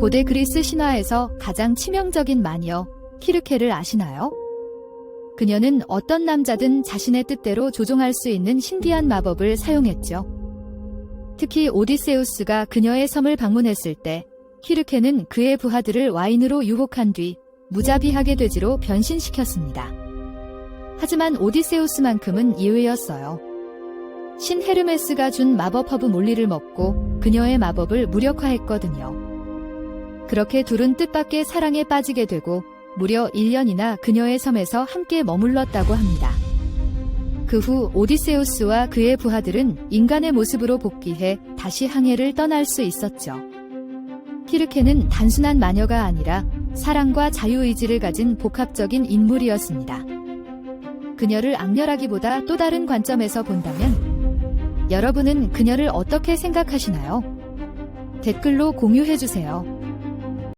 고대 그리스 신화에서 가장 치명적인 마녀 키르케를 아시나요? 그녀는 어떤 남자든 자신의 뜻대로 조종할 수 있는 신비한 마법을 사용했죠. 특히 오디세우스가 그녀의 섬을 방문했을 때 키르케는 그의 부하들을 와인으로 유혹한 뒤 무자비하게 돼지로 변신시켰습니다. 하지만 오디세우스만큼은 이외였어요. 신 헤르메스가 준 마법 허브 몰리를 먹고 그녀의 마법을 무력화했거든요. 그렇게 둘은 뜻밖의 사랑에 빠지게 되고 무려 1년이나 그녀의 섬에서 함께 머물렀다고 합니다. 그 후 오디세우스와 그의 부하들은 인간의 모습으로 복귀해 다시 항해를 떠날 수 있었죠. 키르케는 단순한 마녀가 아니라 사랑과 자유의지를 가진 복합적인 인물이었습니다. 그녀를 악렬하기보다 또 다른 관점에서 본다면 여러분은 그녀를 어떻게 생각하시나요? 댓글로 공유해주세요.